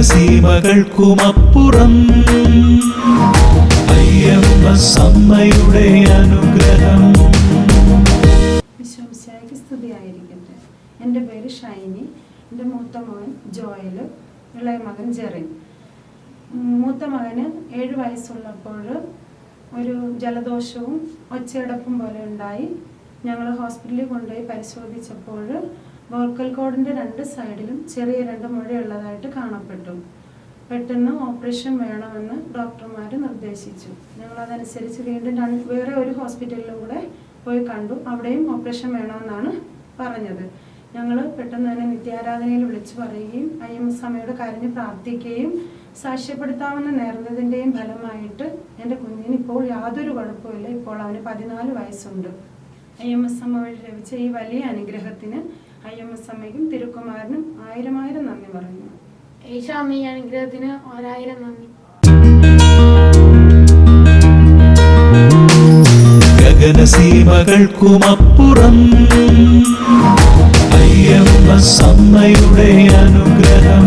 ഗഗനസീമകൾക്കുമപ്പുറം അയ്യപ്പ സമ്മയുടെ അനുഗ്രഹം. എന്റെ പേര് ഷൈനി. എന്റെ മൂത്ത മകൻ ജോയൽ. ഇളയ മകൻ ജെറിൻ. മൂത്ത മകന് ഏഴ് വയസ്സുള്ളപ്പോൾ ഒരു ജലദോഷവും ഒച്ചയടപ്പും പോലെ ഉണ്ടായി. ഞങ്ങൾ ഹോസ്പിറ്റലിൽ കൊണ്ടുപോയി പരിശോധിച്ചപ്പോൾ വോർക്കൽ കോഡിന്റെ രണ്ട് സൈഡിലും ചെറിയ രണ്ട് മുഴയുള്ളതായിട്ട് കാണപ്പെട്ടു. പെട്ടെന്ന് ഓപ്പറേഷൻ വേണമെന്ന് ഡോക്ടർമാർ നിർദ്ദേശിച്ചു. ഞങ്ങൾ അതനുസരിച്ച് വീണ്ടും വേറെ ഒരു ഹോസ്പിറ്റലിലും കൂടെ പോയി കണ്ടു. അവിടെയും ഓപ്പറേഷൻ വേണമെന്നാണ് പറഞ്ഞത്. ഞങ്ങൾ പെട്ടെന്ന് തന്നെ നിത്യാരാധനയിൽ വിളിച്ചു പറയുകയും ഐ എം എസ് കരഞ്ഞ് പ്രാർത്ഥിക്കുകയും സാക്ഷ്യപ്പെടുത്താമെന്ന് നേർന്നതിന്റെയും ഫലമായിട്ട് എന്റെ കുഞ്ഞിന് ഇപ്പോൾ യാതൊരു കുഴപ്പമില്ല ഇപ്പോൾ അവന് പതിനാല് വയസ്സുണ്ട്. ഐ എം എസ് അമ്മ വഴി ലഭിച്ച ഈ വലിയ അനുഗ്രഹത്തിന് ഐ എം എസ് അമ്മയ്ക്കും തിരുക്കുമാരനും ആയിരം ആയിരം നന്ദി പറയുന്നു. യേശാമി അനുഗ്രഹത്തിന് ഒരായിരം നന്ദി. ഗഗനസീമകൾക്കുമപ്പുറം അയ്യപ്പ സമ്മയുടെ അനുഗ്രഹം.